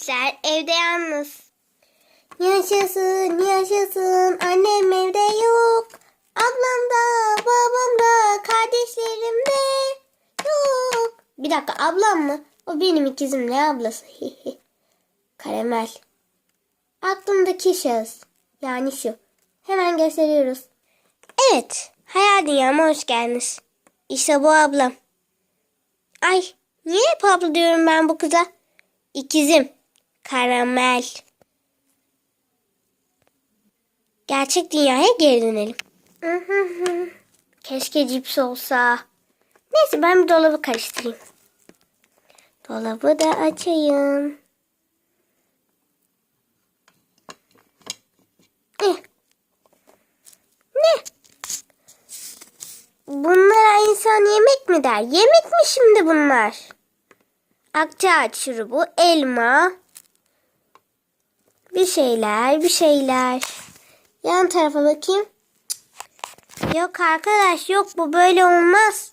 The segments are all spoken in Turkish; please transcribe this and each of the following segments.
cipsler evde yalnız. Yaşasın yaşasın annem evde yok. Ablam da babam da kardeşlerim de yok. Bir dakika ablam mı? O benim ikizim ne ablası? Karamel. Aklımdaki şahıs. Yani şu. Hemen gösteriyoruz. Evet. Hayal dünyama hoş geldiniz. İşte bu ablam. Ay niye hep abla diyorum ben bu kıza? İkizim. Karamel. Gerçek dünyaya geri dönelim. Keşke cips olsa. Neyse ben bir dolabı karıştırayım. Dolabı da açayım. Eh. Ne? Bunlara insan yemek mi der? Yemek mi şimdi bunlar? Akçaağaç şurubu, elma, bir şeyler, bir şeyler. Yan tarafa bakayım. Yok arkadaş yok bu böyle olmaz.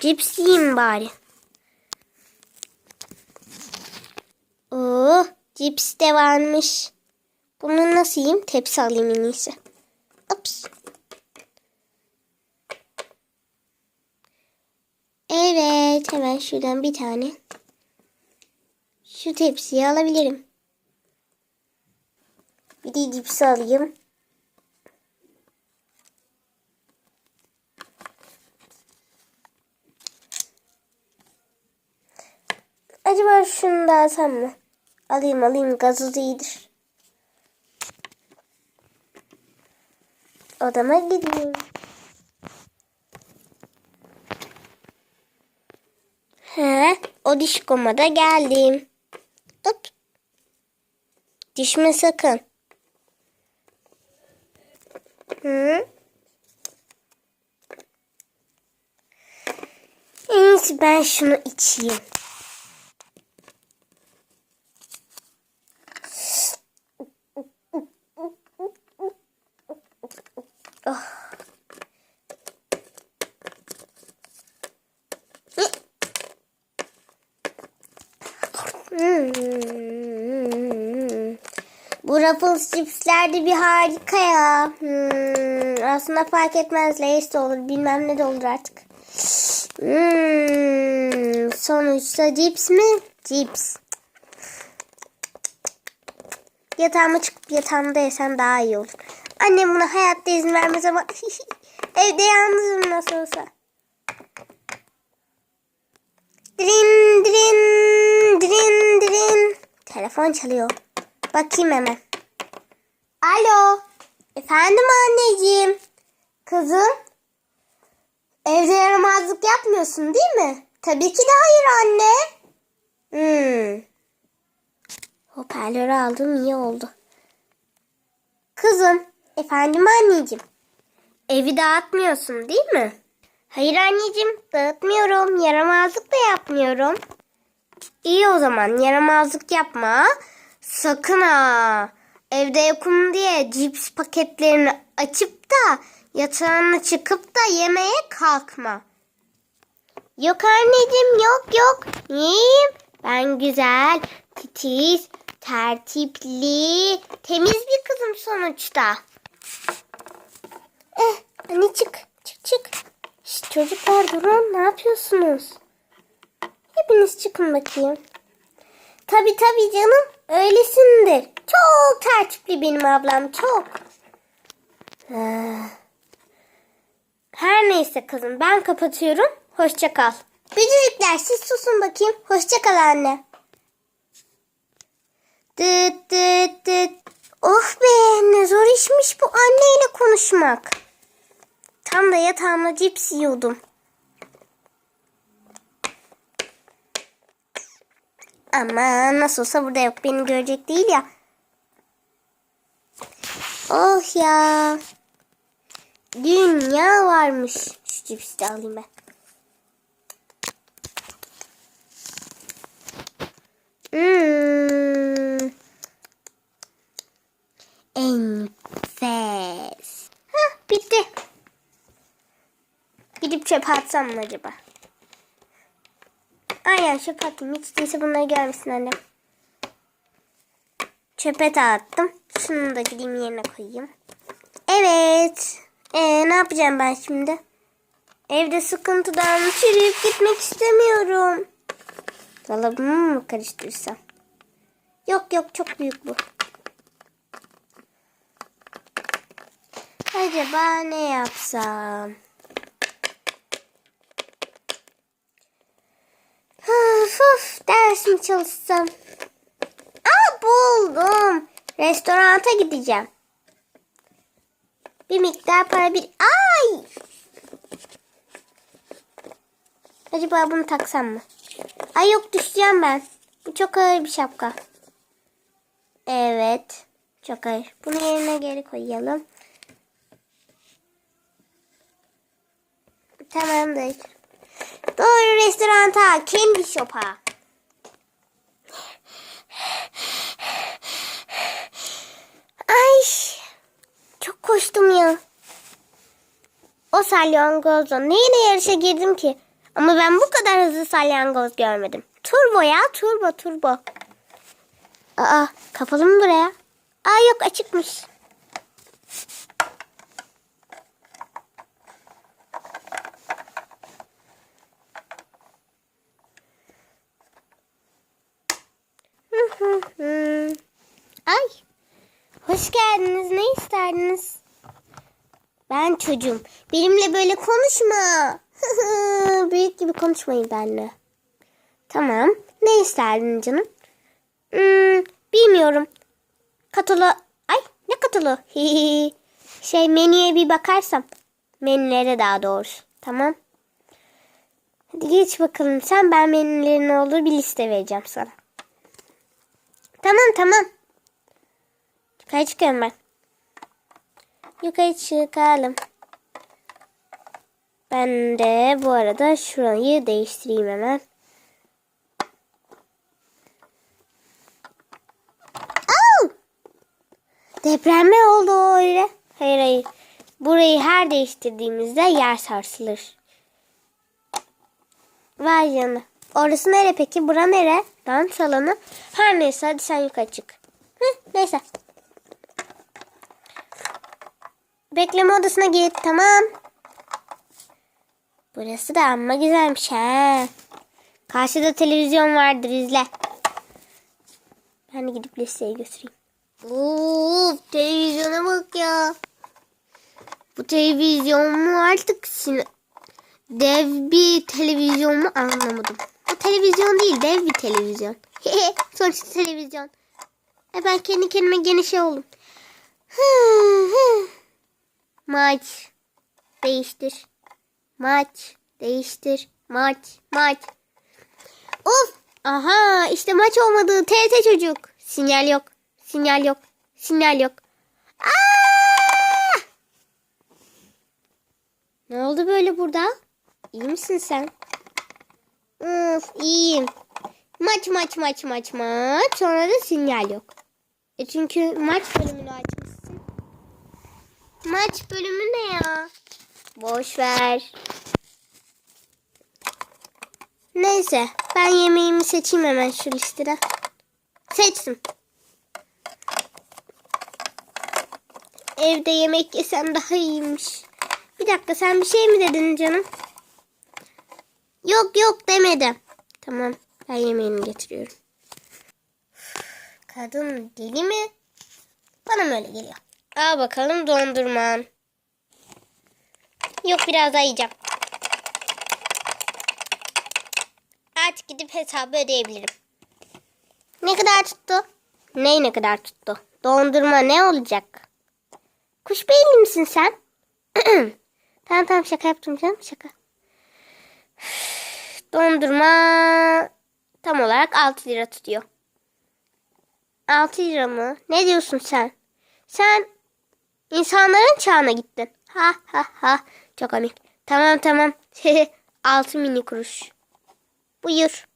Cips yiyeyim bari. Oo, cips de varmış. Bunu nasıl yiyeyim? Tepsi alayım en iyisi. Ups. Evet, hemen şuradan bir tane. Şu tepsiyi alabilirim. Bir de cips alayım. Acaba şunu da alsam mı? Alayım alayım gazoz iyidir. Odama gidiyorum. He, o dişkoma da geldim. Hop. Düşme sakın. Hı? İyisi ben şunu içeyim. Oh. Bu Ruffles cipsler de bir harika ya. Hmm. Aslında fark etmez. Lay's de olur. Bilmem ne de olur artık. Hmm. Sonuçta cips mi? Cips. Yatağıma çıkıp yatağımda yesem daha iyi olur. Annem buna hayatta izin vermez ama evde yalnızım nasıl olsa. Drin drin drin drin. Telefon çalıyor. Bakayım hemen. Alo. Efendim anneciğim. Kızım. Evde yaramazlık yapmıyorsun değil mi? Tabii ki de hayır anne. Hmm. Hoparlörü aldım iyi oldu. Kızım. Efendim anneciğim. Evi dağıtmıyorsun değil mi? Hayır anneciğim dağıtmıyorum. Yaramazlık da yapmıyorum. İyi o zaman yaramazlık yapma. Sakın ha. Evde yokum diye cips paketlerini açıp da yatağına çıkıp da yemeye kalkma. Yok anneciğim yok yok. Niyeyim? Ben güzel, titiz, tertipli, temiz bir kızım sonuçta. Eh, anne çık, çık çık. Şşt, çocuklar durun, ne yapıyorsunuz? Hepiniz çıkın bakayım. Tabi tabi canım, öylesindir. Çok tertipli benim ablam, çok. Ah. Her neyse kızım, ben kapatıyorum. Hoşça kal. Bücürükler siz susun bakayım. Hoşça kal anne. Dıt dıt dıt. Oh be ne zor işmiş bu anneyle konuşmak. Tam da yatağımda cips yiyordum. Ama nasıl olsa burada yok. Beni görecek değil ya. Oh ya. Dünya varmış. Şu cipsi de alayım ben. Hmm. Enfes. Hah bitti. Gidip çöpe atsam mı acaba? Ay ya çöpe atayım. Hiç değilse bunları görmesin annem. Çöpe de attım. Şunu da gideyim yerine koyayım. Evet. Ee, ne yapacağım ben şimdi? Evde sıkıntıdan çürüyüp gitmek istemiyorum. Dolabımı mı karıştırsam? Yok yok çok büyük bu. Acaba ne yapsam? Of of ders mi çalışsam? Aa buldum. Restoranta gideceğim. Bir miktar para bir... Ay! Acaba bunu taksam mı? Ay yok düşeceğim ben. Bu çok ağır bir şapka. Evet. Çok ağır. Bunu yerine geri koyalım. Tamamdır. Doğru restoranta. Candy Shop'a. Ay. Çok koştum ya. O salyangozla neyine yarışa girdim ki? Ama ben bu kadar hızlı salyangoz görmedim. Turbo ya turbo turbo. Aa kapalı mı buraya? Aa yok açıkmış. Ay. Hoş geldiniz. Ne isterdiniz? Ben çocuğum. Benimle böyle konuşma. Büyük gibi konuşmayın benimle. Tamam. Ne isterdin canım? Hmm, bilmiyorum. Katalo... Ay ne katalo? şey menüye bir bakarsam. Menülere daha doğrusu. Tamam. Hadi geç bakalım sen. Ben menülerin olur bir liste vereceğim sana. Tamam tamam. Yukarı çıkıyorum ben. Yukarı çıkalım. Ben de bu arada şurayı değiştireyim hemen. Au! Deprem mi oldu öyle? Hayır hayır. Burayı her değiştirdiğimizde yer sarsılır. Vay canına. Orası nere peki? Bura nere? Dans alanı. Her neyse hadi sen yukarı çık. Hı, neyse. Bekleme odasına git tamam. Burası da amma güzelmiş ha. Karşıda televizyon vardır izle. Ben de gidip listeyi götüreyim. Of televizyona bak ya. Bu televizyon mu artık sin- dev bir televizyon mu anlamadım. Bu televizyon değil dev bir televizyon. Sonuçta televizyon. E ben kendi kendime gene şey oldum. Maç. Değiştir. Maç. Değiştir. Maç. Maç. Of. Aha işte maç olmadı. TRT çocuk. Sinyal yok. Sinyal yok. Sinyal yok. Aa! Ne oldu böyle burada? İyi misin sen? Of iyiyim. Maç maç maç maç maç. Sonra da sinyal yok. E çünkü maç bölümünü açmışsın. Maç bölümü ne ya? Boş ver. Neyse ben yemeğimi seçeyim hemen şu listede. Seçtim. Evde yemek yesem daha iyiymiş. Bir dakika sen bir şey mi dedin canım? Yok yok demedim. Tamam ben yemeğini getiriyorum. Kadın deli mi? Bana mı öyle geliyor? Al bakalım dondurman. Yok biraz daha yiyeceğim. Artık gidip hesabı ödeyebilirim. Ne kadar tuttu? Ne ne kadar tuttu? Dondurma ne olacak? Kuş beyinli misin sen? tamam tamam şaka yaptım canım şaka. Dondurma tam olarak 6 lira tutuyor. 6 lira mı? Ne diyorsun sen? Sen insanların çağına gittin. Ha ha ha. Çok komik. Tamam tamam. 6 mini kuruş. Buyur.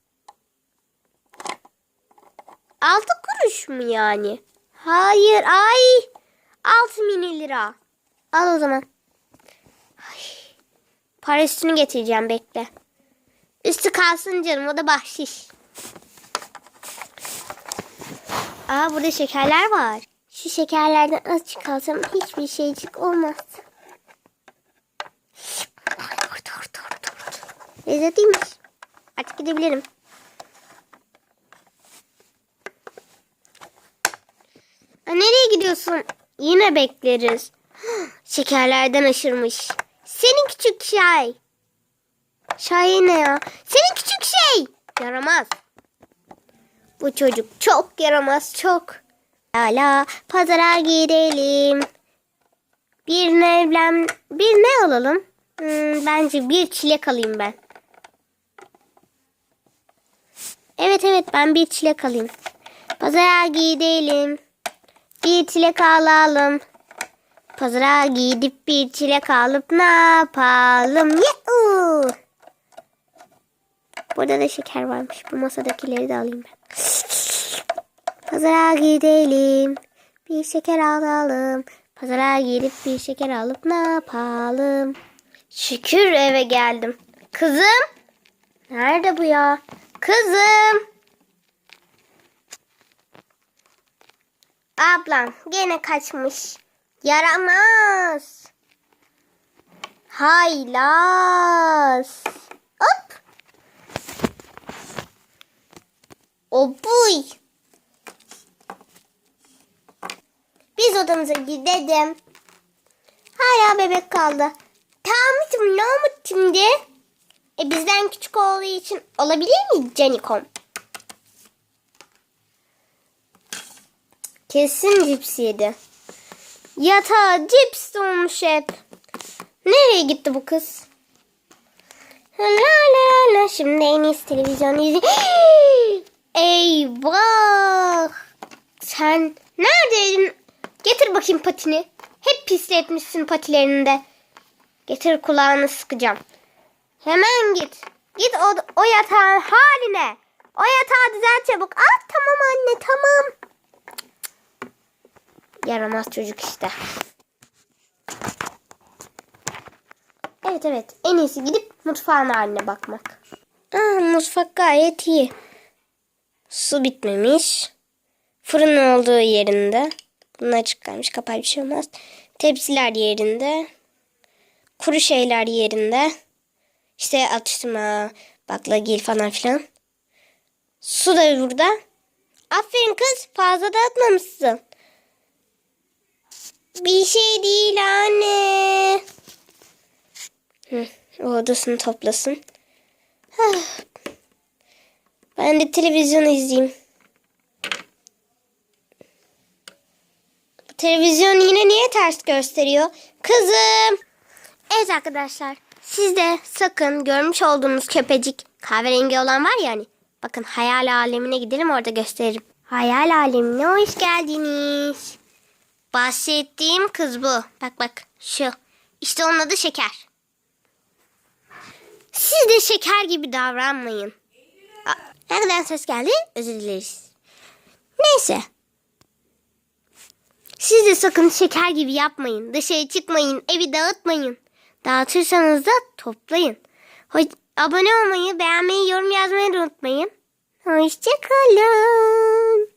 6 kuruş mu yani? Hayır ay. 6 mini lira. Al o zaman. Ay. Para üstünü getireceğim bekle. Üstü kalsın canım o da bahşiş. Aa burada şekerler var. Şu şekerlerden azıcık kalsam hiçbir şeycik olmaz. Lezzetliymiş. Artık gidebilirim. Aa, nereye gidiyorsun? Yine bekleriz. Şekerlerden aşırmış. Senin küçük şey. Şahin ne ya? Senin küçük şey. Yaramaz. Bu çocuk çok yaramaz çok. Hala pazara gidelim. Bir nevlem bir ne alalım? Hmm, bence bir çilek alayım ben. Evet evet ben bir çilek alayım. Pazara gidelim. Bir çilek alalım. Pazara gidip bir çilek alıp ne yapalım? Yuhuu! Burada da şeker varmış. Bu masadakileri de alayım ben. Pazara gidelim. Bir şeker alalım. Pazara gidip bir şeker alıp ne yapalım? Şükür eve geldim. Kızım. Nerede bu ya? Kızım. Ablam gene kaçmış. Yaramaz. Haylaz. Hop. O Biz odamıza gidelim. Hala bebek kaldı. Tamam ne olmuş şimdi? E bizden küçük olduğu için olabilir mi Canikom? Kesin cips yedi. Yatağa cips olmuş hep. Nereye gitti bu kız? La la la. Şimdi en iyisi televizyon izleyeyim. Eyvah. Sen neredeydin? Getir bakayım patini. Hep pisletmişsin patilerinde. Getir kulağını sıkacağım. Hemen git. Git o, o yatağın haline. O yatağı düzelt çabuk. Ah tamam anne tamam. Yaramaz çocuk işte. Evet evet en iyisi gidip mutfağın haline bakmak. Aa, mutfak gayet iyi. Su bitmemiş. Fırın olduğu yerinde. Bunun açık kalmış. Kapalı bir şey olmaz. Tepsiler yerinde. Kuru şeyler yerinde. İşte atıştırma, baklagil falan filan. Su da burada. Aferin kız. Fazla dağıtmamışsın. Bir şey değil anne. Hı, o odasını toplasın. Ben de televizyon izleyeyim. Televizyon yine niye ters gösteriyor? Kızım. Evet arkadaşlar. Siz de sakın görmüş olduğunuz köpecik kahverengi olan var ya hani. Bakın hayal alemine gidelim orada gösteririm. Hayal alemine hoş geldiniz. Bahsettiğim kız bu. Bak bak şu. İşte onun adı Şeker. Siz de şeker gibi davranmayın. Nereden ses geldi? Özür dileriz. Neyse. Siz de sakın şeker gibi yapmayın. Dışarı çıkmayın. Evi dağıtmayın. Dağıtırsanız da toplayın. Ho- abone olmayı, beğenmeyi, yorum yazmayı unutmayın. Hoşçakalın.